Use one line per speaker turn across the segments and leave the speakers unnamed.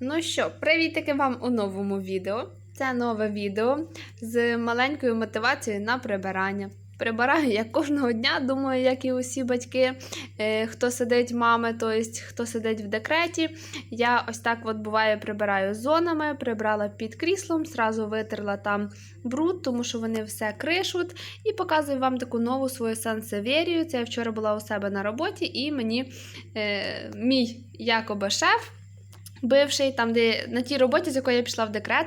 Ну що, привітики вам у новому відео. Це нове відео з маленькою мотивацією на прибирання. Прибираю я кожного дня, думаю, як і усі батьки, е, хто сидить мами, тобто хто сидить в декреті. Я ось так от буває прибираю зонами, прибрала під кріслом, зразу витерла там бруд, тому що вони все кришуть. І показую вам таку нову свою сансеверію. Це я вчора була у себе на роботі, і мені е, мій якоби шеф бивший, там, де на тій роботі, з якої я пішла в декрет,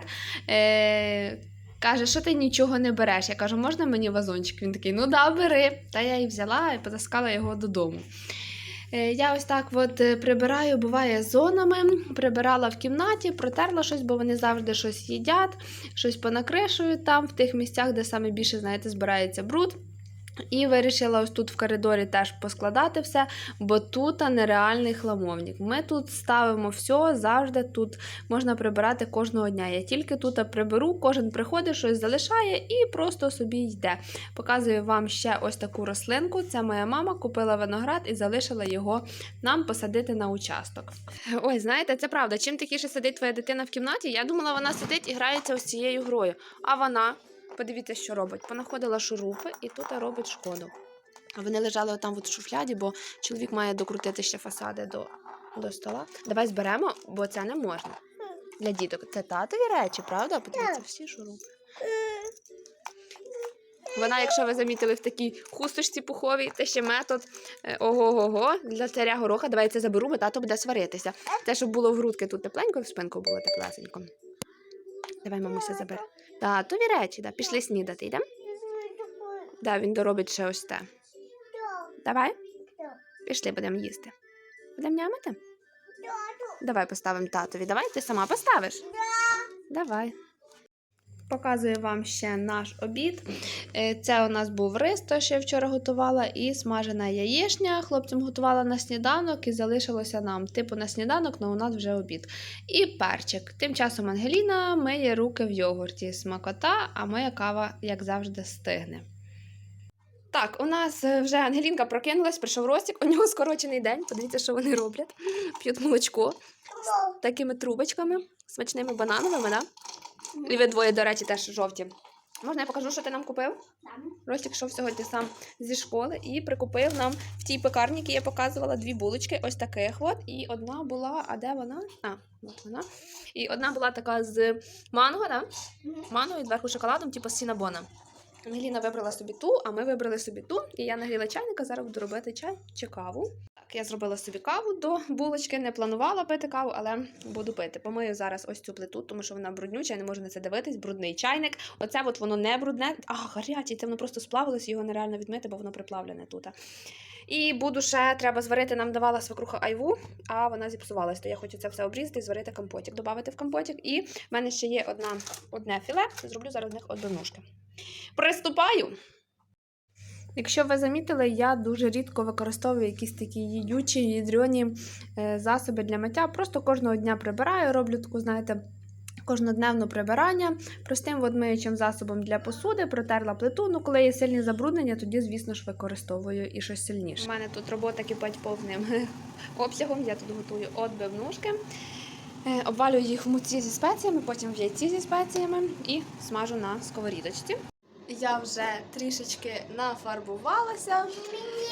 е, каже, що ти нічого не береш. Я кажу, можна мені вазончик? Він такий, ну да, бери. Та я і взяла і потаскала його додому. Е, Я ось так от е, прибираю, буває зонами, прибирала в кімнаті, протерла щось, бо вони завжди щось їдять, щось понакришують там, в тих місцях, де саме більше, знаєте, збирається бруд. І вирішила ось тут в коридорі теж поскладати все, бо тут нереальний хламовник. Ми тут ставимо все, завжди тут можна прибирати кожного дня. Я тільки тут приберу, кожен приходить, щось залишає і просто собі йде. Показую вам ще ось таку рослинку. Це моя мама купила виноград і залишила його нам посадити на участок. Ой, знаєте, це правда. Чим тихіше сидить твоя дитина в кімнаті, я думала, вона сидить і грається ось цією грою. А вона. Подивіться, що робить. Понаходила шурупи і тут робить шкоду. Вони лежали там в шуфляді, бо чоловік має докрутити ще фасади до, до стола. Давай зберемо, бо це не можна. Для діток. Це татові речі, правда? Подивіться, всі шурупи. Вона, якщо ви замітили, в такій хусточці пуховій, це ще метод е, ого-го-го для царя гороха. Давай я це заберу, бо тато буде сваритися. Те, щоб було в грудки тут тепленько, в спинку було теплесенько. Давай, мамуся, забере. Татові речі, да. пішли снідати, йдемо? Да, він доробить ще ось те. Давай. Пішли, будемо їсти. Будемо нямити? Давай поставимо татові. Давай, ти сама поставиш? Давай. Показую вам ще наш обід. Е, Це у нас був рис, то що я вчора готувала, і смажена яєчня. Хлопцям готувала на сніданок і залишилося нам. Типу на сніданок, але у нас вже обід. І перчик. Тим часом Ангеліна миє руки в йогурті. Смакота, а моя кава, як завжди, стигне. Так, у нас е, вже Ангелінка прокинулась, прийшов Ростік, у нього скорочений день. Подивіться, що вони роблять. П'ють молочко з такими трубочками, смачними банановими, да? І ви двоє, до речі, теж жовті. Можна я покажу, що ти нам купив? Ростік йшов сьогодні сам зі школи і прикупив нам в тій пекарні, які я показувала, дві булочки, ось таких от. І одна була, а де вона? А, от вона. І одна була така з манго, да? манго і зверху шоколадом, типу з сінабоном. Ангеліна вибрала собі ту, а ми вибрали собі ту. І я нагріла чайника, зараз буду робити чай чи каву. Я зробила собі каву до булочки, не планувала пити каву, але буду пити. Помию зараз ось цю плиту, тому що вона бруднюча, я не можу на це дивитись. Брудний чайник. Оце от воно не брудне. А, гарячий, це воно просто сплавилось, його нереально відмити, бо воно приплавлене тут. І буду ще треба зварити, нам давала свекруха айву, а вона зіпсувалась. То я хочу це все обрізати і зварити компотик, додати в компотик. І в мене ще є одна, одне філе. Зроблю зараз з них одноножки. Приступаю! Якщо ви замітили, я дуже рідко використовую якісь такі їдючі, їдрьоні е, засоби для миття. Просто кожного дня прибираю, роблю таку, знаєте, кожнодневне прибирання простим водмиючим засобом для посуди, протерла плиту. Ну, коли є сильні забруднення, тоді, звісно ж, використовую і щось сильніше. У мене тут робота кипить повним обсягом. Я тут готую отбивнушки. Е, Обвалюю їх в муці зі спеціями, потім в яйці зі спеціями і смажу на сковорідочці. Я вже трішечки нафарбувалася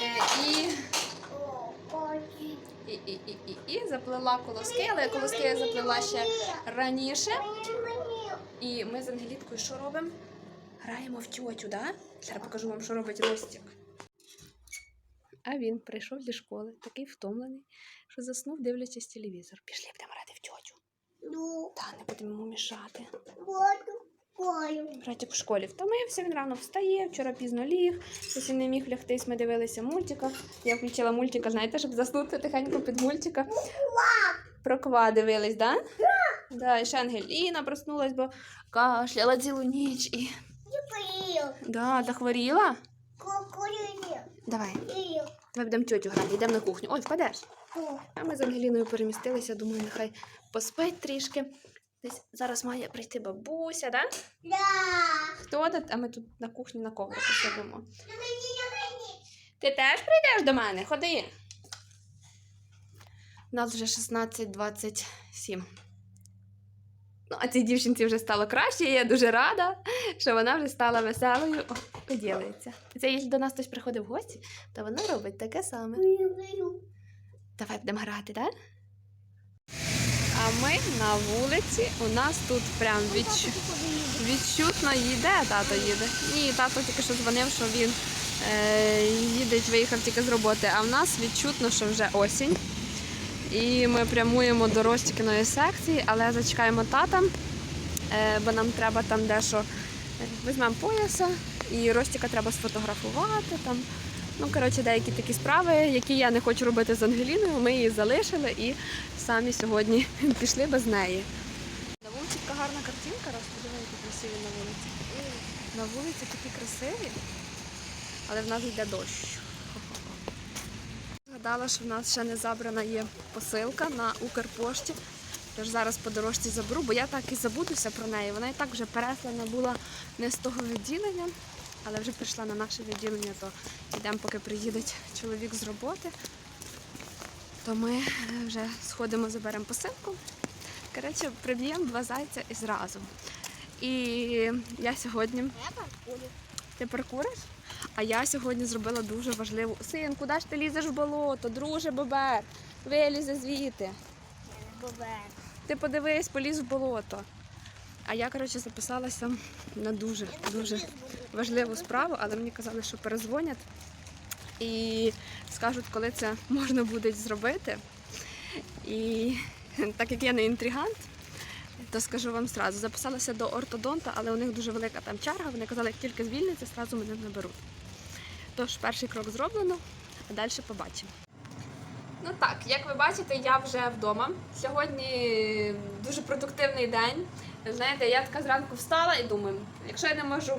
е, і, і, і, і, і, і заплела колоски, але колоски я заплела ще раніше. І ми з Ангеліткою що робимо? Граємо в тьотю, да? Зараз покажу вам, що робить Ростік. А він прийшов зі школи, такий втомлений, що заснув, дивлячись телевізор. Пішли, будемо грати в тьотю.
Ну,
Та не будемо йому мішати.
кою.
Братик в школі втомився, він рано встає, вчора пізно ліг, щось він не міг лягтись, ми дивилися мультика. Я включила мультика, знаєте, щоб заснути тихенько під мультика. Про ква дивились, да? Да, і ще Ангеліна проснулась, бо кашляла цілу ніч і. Да, захворіла?
Кукурузі.
Давай, давай будемо тьотю грати, йдемо на кухню. Ой, впадеш. А ми з Ангеліною перемістилися, думаю, нехай поспить трішки. Десь зараз має прийти бабуся, да?
Да.
Хто тут? А ми тут на кухні на коврику сидимо. Ти теж прийдеш до мене? Ходи. У нас вже 16.27. Ну, а цій дівчинці вже стало краще, і я дуже рада, що вона вже стала веселою. О, поділиться. Це якщо до нас хтось приходить в гості, то вона робить таке саме. Давай будемо грати, так? Ми на вулиці. У нас тут прям відчу... відчутно їде, тато їде. Ні, тато тільки що дзвонив, що він е, їде, виїхав тільки з роботи, а в нас відчутно, що вже осінь. І ми прямуємо до Ростікіної секції, але зачекаємо тата, е, бо нам треба там дещо. Візьмемо пояса, і Ростіка треба сфотографувати там. Ну, коротше, деякі такі справи, які я не хочу робити з Ангеліною, ми її залишили і самі сьогодні пішли без неї. На вулиці така гарна картинка, раз подивись, які красиві на вулиці. На вулиці такі красиві, але в нас йде дощ. Згадала, що в нас ще не забрана є посилка на Укрпошті. Тож зараз по дорожці заберу, бо я так і забудуся про неї. Вона і так вже переслана була не з того відділення, але вже прийшла на наше відділення, то йдемо, поки приїде чоловік з роботи. То ми е, вже сходимо, заберемо посилку. Коротше, приб'ємо два зайця і зразу. І я сьогодні. Ти паркуриш? А я сьогодні зробила дуже важливу. Син, куди ж ти лізеш в болото? Друже бобер, вилізе звідти. Ти подивись, поліз в болото. А я, коротше, записалася на дуже дуже важливу справу, але мені казали, що перезвонять і скажуть, коли це можна буде зробити. І так як я не інтригант, то скажу вам зразу, записалася до ортодонта, але у них дуже велика там черга. Вони казали, як тільки звільниться, зразу мене наберуть. Тож перший крок зроблено, а далі побачимо. Ну так, як ви бачите, я вже вдома. Сьогодні дуже продуктивний день. Знаєте, я така зранку встала і думаю, якщо я не можу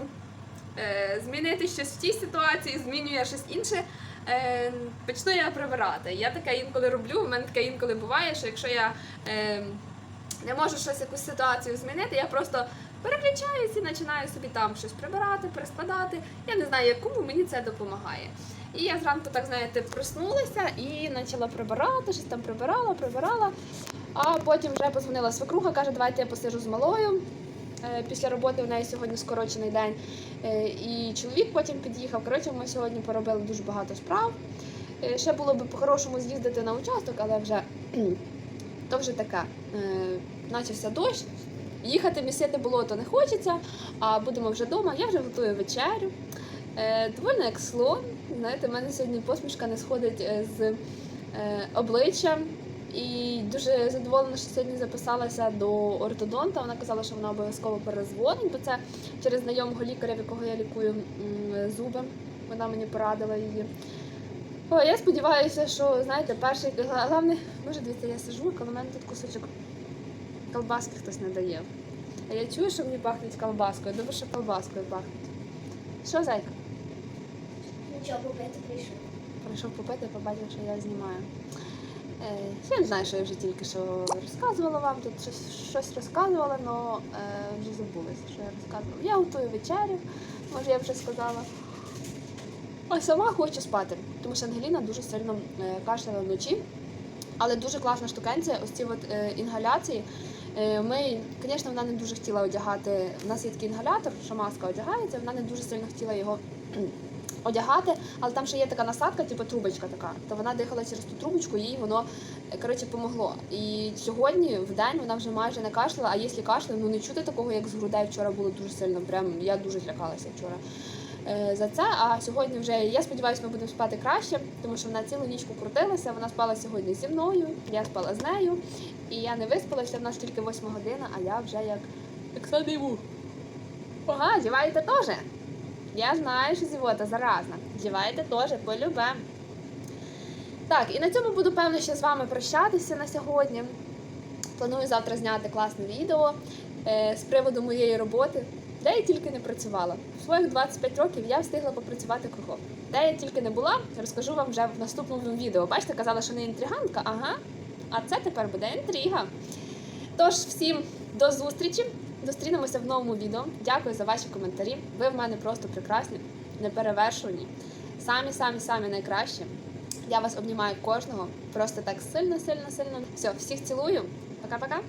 е, змінити щось в тій ситуації, змінюю я щось інше, е, почну я прибирати. Я таке інколи роблю, в мене таке інколи буває, що якщо я е, не можу щось якусь ситуацію змінити, я просто переключаюся і починаю собі там щось прибирати, перескладати. Я не знаю, якому мені це допомагає. І я зранку, так знаєте, проснулася і почала прибирати, щось там прибирала, прибирала. А потім вже позвонила свекруха, каже, давайте я посижу з малою. Е, Після роботи в неї сьогодні скорочений день. Е, І чоловік потім під'їхав. Коротше, ми сьогодні поробили дуже багато справ. Е, Ще було б по-хорошому з'їздити на участок, але вже то вже таке. Начався дощ. Їхати місити болото не хочеться, а будемо вже вдома. Я вже готую вечерю. Довольно як слон. Знаєте, в мене сьогодні посмішка не сходить з е, обличчя. І дуже задоволена, що сьогодні записалася до ортодонта. Вона казала, що вона обов'язково перезвонить, бо це через знайомого лікаря, в якого я лікую зуби. Вона мені порадила її. О, я сподіваюся, що знаєте, перший головне, може дивіться, я сижу, коли в мене тут кусочок колбаски хтось не дає. А я чую, що мені пахнуть колбаскою. Добре, що колбаскою пахнуть. Що, зайка?
Нічого, попити прийшов.
Прийшов попити, побачив, що я знімаю. Е, я не знаю, що я вже тільки що розказувала вам. Тут щось, розказувала, але вже забулася, що я розказувала. Я готую вечерю, може я вже сказала. А сама хочу спати, тому що Ангеліна дуже сильно е, кашляла вночі. Але дуже класна штукенція, ось ці от, е, інгаляції. Ми, звісно, вона не дуже хотіла одягати. У нас є такий інгалятор, що маска одягається, вона не дуже сильно хотіла його одягати, але там ще є така насадка, типу трубочка така. То вона дихала через ту трубочку, їй воно коротше помогло. І сьогодні в день вона вже майже не кашляла, а якщо кашляє, ну не чути такого, як з грудей вчора було дуже сильно. Прям я дуже злякалася вчора е, за це. А сьогодні вже я сподіваюся, ми будемо спати краще, тому що вона цілу нічку крутилася. Вона спала сьогодні зі мною, я спала з нею, і я не виспалася. В нас тільки 8 година, а я вже як, як садиву. Ага, зіваєте теж. Я знаю, що зівота заразна. Зіваєте теж, полюбе. Так, і на цьому буду певно ще з вами прощатися на сьогодні. Планую завтра зняти класне відео е, з приводу моєї роботи, де я тільки не працювала. В своїх 25 років я встигла попрацювати кругом. Де я тільки не була, розкажу вам вже в наступному відео. Бачите, казала, що не інтриганка, ага. А це тепер буде інтрига. Тож, всім до зустрічі! Зустрінемося в новому відео. Дякую за ваші коментарі. Ви в мене просто прекрасні, неперевершувані. Самі, самі, самі найкращі. Я вас обнімаю кожного. Просто так сильно, сильно, сильно. Все, всіх цілую. Пока-пока.